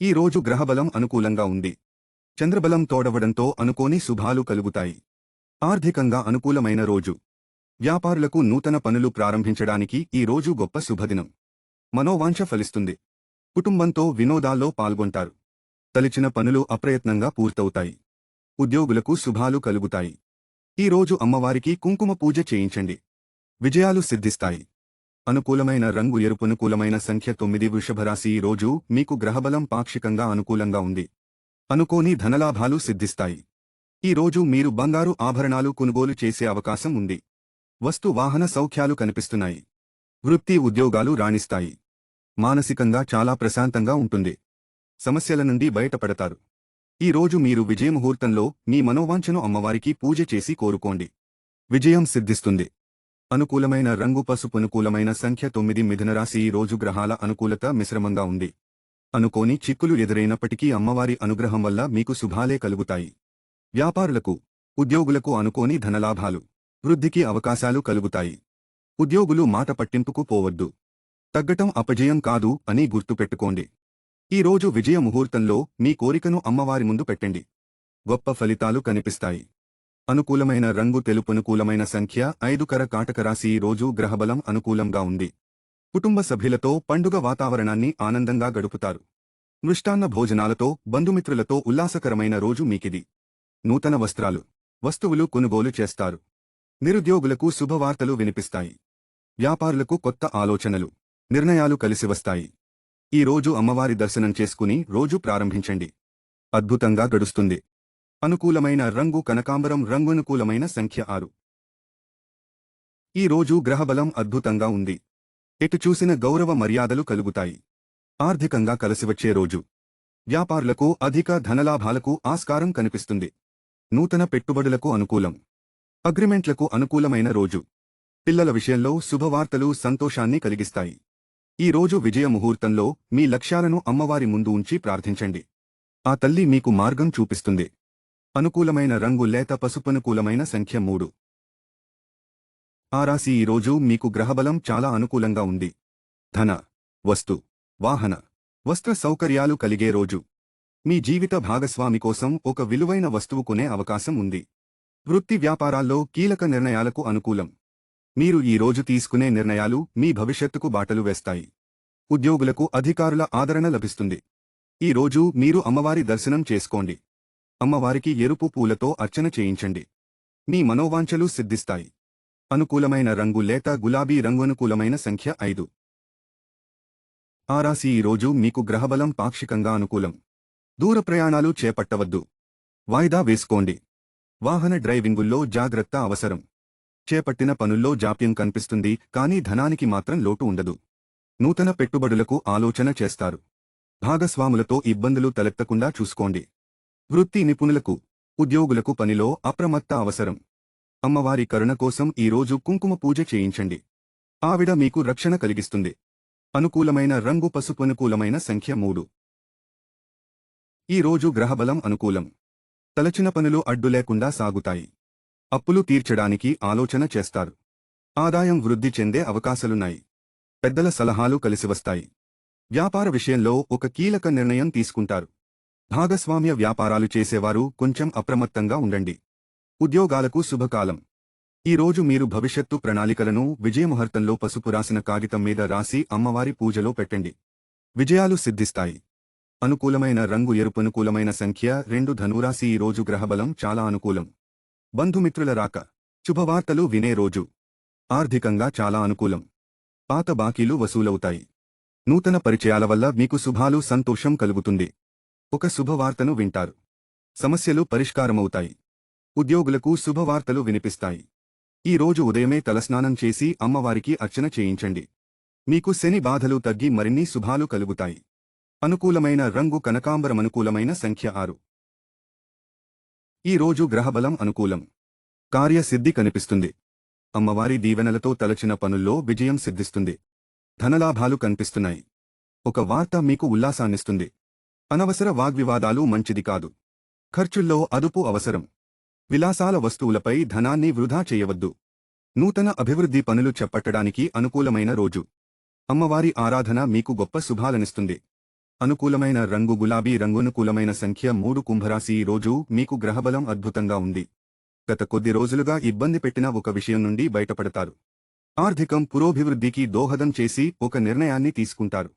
ఈ రోజు గ్రహబలం అనుకూలంగా ఉంది. చంద్రబలం తోడవడంతో అనుకోని శుభాలు కలుగుతాయి. ఆర్థికంగా అనుకూలమైన రోజు. వ్యాపారులకు నూతన పనులు ప్రారంభించడానికి ఈ రోజు గొప్ప శుభదినం. మనోవాంఛ ఫలిస్తుంది. కుటుంబంతో వినోదాల్లో పాల్గొంటారు. తలిచిన పనులు అప్రయత్నంగా పూర్తవుతాయి. ఉద్యోగులకు శుభాలు కలుగుతాయి. ఈ రోజు అమ్మవారికి కుంకుమ పూజ చేయించండి. విజయాలు సిద్ధిస్తాయి. అనుకూలమైన రంగు ఎరుపునుకూలమైన సంఖ్య తొమ్మిది వృషభరాశి ఈ రోజు మీకు గ్రహబలం పాక్షికంగా అనుకూలంగా ఉంది. అనుకోని ధనలాభాలు సిద్ధిస్తాయి. ఈ రోజు మీరు బంగారు ఆభరణాలు కొనుగోలు చేసే అవకాశం ఉంది. వస్తు వాహన సౌఖ్యాలు కనిపిస్తున్నాయి. వృత్తి ఉద్యోగాలు రాణిస్తాయి. మానసికంగా చాలా ప్రశాంతంగా ఉంటుంది. సమస్యల నుండి బయటపడతారు. ఈ రోజు మీరు విజయముహూర్తంలో మీ మనోవాంఛను అమ్మవారికి పూజ చేసి కోరుకోండి. విజయం సిద్ధిస్తుంది. అనుకూలమైన రంగు పసుపు అనుకూలమైన సంఖ్య తొమ్మిది మిథునరాశి ఈ రోజు గ్రహాల అనుకూలత మిశ్రమంగా ఉంది. అనుకోని చిక్కులు ఎదురైనప్పటికీ అమ్మవారి అనుగ్రహం వల్ల మీకు శుభాలే కలుగుతాయి. వ్యాపారులకు ఉద్యోగులకు అనుకోని ధనలాభాలు వృద్ధికి అవకాశాలు కలుగుతాయి. ఉద్యోగులు మాట పట్టింపుకు పోవద్దు. తగ్గటం అపజయం కాదు అని గుర్తుపెట్టుకోండి. ఈరోజు విజయ ముహూర్తంలో మీ కోరికను అమ్మవారి ముందు పెట్టండి. గొప్ప ఫలితాలు కనిపిస్తాయి. అనుకూలమైన రంగు తెలుపు అనుకూలమైన సంఖ్య ఐదుకర కాటకరాశి ఈ రోజు గ్రహబలం అనుకూలంగా ఉంది. కుటుంబ సభ్యులతో పండుగ వాతావరణాన్ని ఆనందంగా గడుపుతారు. మృష్టాన్న భోజనాలతో బంధుమిత్రులతో ఉల్లాసకరమైన రోజు మీకిది. నూతన వస్త్రాలు వస్తువులు కొనుగోలు చేస్తారు. నిరుద్యోగులకు శుభవార్తలు వినిపిస్తాయి. వ్యాపారులకు కొత్త ఆలోచనలు నిర్ణయాలు కలిసి వస్తాయి. ఈ రోజు అమ్మవారి దర్శనం చేసుకుని రోజు ప్రారంభించండి. అద్భుతంగా గడుస్తుంది. అనుకూలమైన రంగు కనకాంబరం రంగునుకూలమైన సంఖ్య ఆరు. ఈ రోజు గ్రహబలం అద్భుతంగా ఉంది. ఎటు చూసిన గౌరవ మర్యాదలు కలుగుతాయి. ఆర్థికంగా కలిసివచ్చే రోజు. వ్యాపారులకు అధిక ధనలాభాలకు ఆస్కారం కనిపిస్తుంది. నూతన పెట్టుబడులకు అనుకూలం. అగ్రిమెంట్లకు అనుకూలమైన రోజు. పిల్లల విషయంలో శుభవార్తలు సంతోషాన్ని కలిగిస్తాయి. ఈ రోజు విజయ ముహూర్తంలో మీ లక్ష్యాలను అమ్మవారి ముందు ఉంచి ప్రార్థించండి. ఆ తల్లి మీకు మార్గం చూపిస్తుంది. అనుకూలమైన రంగు లేత పసుపనుకూలమైన సంఖ్య మూడు. ఆ రాశి ఈ రోజు మీకు గ్రహబలం చాలా అనుకూలంగా ఉంది. ధన వస్తు వాహన వస్త్ర సౌకర్యాలు కలిగే రోజు. మీ జీవిత భాగస్వామి కోసం ఒక విలువైన వస్తువు కొనే అవకాశం ఉంది. వృత్తి వ్యాపారాల్లో కీలక నిర్ణయాలకు అనుకూలం. మీరు ఈ రోజు తీసుకునే నిర్ణయాలు మీ భవిష్యత్తుకు బాటలు వేస్తాయి. ఉద్యోగులకు అధికారుల ఆదరణ లభిస్తుంది. ఈ రోజు మీరు అమ్మవారి దర్శనం చేసుకోండి. అమ్మవారికి ఎరుపు పూలతో అర్చన చేయించండి. మీ మనోవాంఛలు సిద్ధిస్తాయి. అనుకూలమైన రంగు లేత గులాబీ రంగు అనుకూలమైన సంఖ్య ఐదు. ఆ రాశి ఈ రోజు మీకు గ్రహబలం పాక్షికంగా అనుకూలం. దూర ప్రయాణాలు చేపట్టవద్దు. వాయిదా వేసుకోండి. వాహన డ్రైవింగుల్లో జాగ్రత్త అవసరం. చేపట్టిన పనుల్లో జాప్యం కనిపిస్తుంది కానీ ధనానికి మాత్రం లోటు ఉండదు. నూతన పెట్టుబడులకు ఆలోచన చేస్తారు. భాగస్వాములతో ఇబ్బందులు తలెత్తకుండా చూసుకోండి. వృత్తి నిపుణులకు ఉద్యోగులకు పనిలో అప్రమత్త అవసరం. అమ్మవారి కరుణ కోసం ఈ రోజు కుంకుమ పూజ చేయించండి. ఆవిడ మీకు రక్షణ కలిగిస్తుంది. అనుకూలమైన రంగు పసుపు అనుకూలమైన సంఖ్య మూడు. ఈ రోజు గ్రహబలం అనుకూలం. తలచిన పనులు అడ్డు లేకుండా సాగుతాయి. అప్పులు తీర్చడానికి ఆలోచన చేస్తారు. ఆదాయం వృద్ధి చెందే అవకాశాలున్నాయి. పెద్దల సలహాలు కలిసివస్తాయి వ్యాపార విషయంలో ఒక కీలక నిర్ణయం తీసుకుంటారు. భాగస్వామ్య వ్యాపారాలు చేసేవారు కొంచెం అప్రమత్తంగా ఉండండి. ఉద్యోగాలకు శుభకాలం. ఈ రోజు మీరు భవిష్యత్తు ప్రణాళికలను విజయముహూర్తంలో పసుపు రాసిన కాగితం మీద రాసి అమ్మవారి పూజలో పెట్టండి. విజయాలు సిద్ధిస్తాయి. అనుకూలమైన రంగు ఎరుపు అనుకూలమైన సంఖ్య రెండు ధనురాశి ఈ రోజు గ్రహబలం చాలా అనుకూలం. బంధుమిత్రుల రాక. శుభవార్తలు వినే రోజు. ఆర్థికంగా చాలా అనుకూలం. పాత బాకీలు వసూలవుతాయి. నూతన పరిచయాల వల్ల మీకు శుభాలు సంతోషం కలుగుతుంది. ఒక శుభవార్తను వింటారు. సమస్యలు పరిష్కారమవుతాయి. ఉద్యోగులకు శుభవార్తలు వినిపిస్తాయి. ఈ రోజు ఉదయమే తలస్నానం చేసి అమ్మవారికి అర్చన చేయించండి. మీకు శని బాధలు తగ్గి మరిన్ని శుభాలు కలుగుతాయి. అనుకూలమైన రంగు కనకాంబరమనుకూలమైన సంఖ్య ఆరు. ఈ రోజు గ్రహబలం అనుకూలం. కార్యసిద్ధి కనిపిస్తుంది. అమ్మవారి దీవెనలతో తలచిన పనుల్లో విజయం సిద్ధిస్తుంది. ధనలాభాలు కనిపిస్తున్నాయి. ఒక వార్త మీకు ఉల్లాసాన్నిస్తుంది. అనవసర వాగ్వివాదాలు మంచిది కాదు. ఖర్చుల్లో అదుపు అవసరం. విలాసాల వస్తువులపై ధనాన్ని వృధా చేయవద్దు. నూతన అభివృద్ధి పనులు చెప్పట్టడానికి అనుకూలమైన రోజు. అమ్మవారి ఆరాధన మీకు గొప్ప శుభాలనిస్తుంది. అనుకూలమైన రంగు గులాబీ రంగునుకూలమైన సంఖ్య మూడు కుంభరాశి రోజు మీకు గ్రహబలం అద్భుతంగా ఉంది. గత కొద్ది రోజులుగా ఇబ్బంది పెట్టిన ఒక విషయం నుండి బయటపడతారు. ఆర్థికం పురోభివృద్ధికి దోహదం చేసి ఒక నిర్ణయాన్ని తీసుకుంటారు.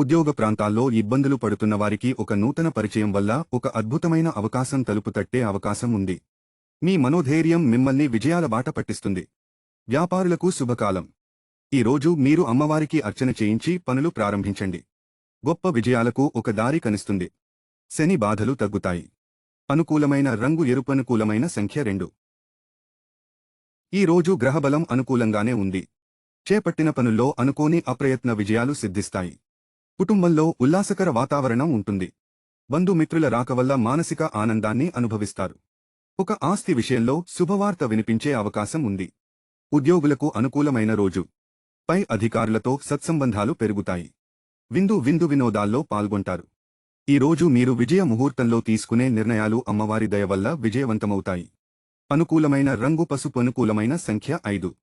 ఉద్యోగ ప్రాంతాల్లో ఇబ్బందులు పడుతున్న వారికి ఒక నూతన పరిచయం వల్ల ఒక అద్భుతమైన అవకాశం తలుపు తట్టే అవకాశం ఉంది. మీ మనోధైర్యం మిమ్మల్ని విజయాల బాట పట్టిస్తుంది. వ్యాపారులకు శుభకాలం. ఈ రోజు మీరు అమ్మవారికి అర్చన చేయించి పనులు ప్రారంభించండి. గొప్ప విజయాలకు ఒక దారి కనిస్తుంది. శని బాధలు తగ్గుతాయి. అనుకూలమైన రంగు ఎరుపు అనుకూలమైన సంఖ్య రెండు. ఈ రోజు గ్రహబలం అనుకూలంగానే ఉంది. చేపట్టిన పనుల్లో అనుకోని అప్రయత్న విజయాలు సిద్ధిస్తాయి. కుటుంబంలో ఉల్లాసకర వాతావరణం ఉంటుంది. బంధుమిత్రుల రాక వల్ల మానసిక ఆనందాన్ని అనుభవిస్తారు. ఒక ఆస్తి విషయంలో శుభవార్త వినిపించే అవకాశం ఉంది. ఉద్యోగులకు అనుకూలమైన రోజు. పై అధికారులతో సత్సంబంధాలు పెరుగుతాయి. విందు విందు వినోదాల్లో పాల్గొంటారు. ఈ రోజు మీరు విజయ ముహూర్తంలో తీసుకునే నిర్ణయాలు అమ్మవారి దయ వల్ల విజయవంతమవుతాయి. అనుకూలమైన రంగు పసుపు అనుకూలమైన సంఖ్య ఐదు.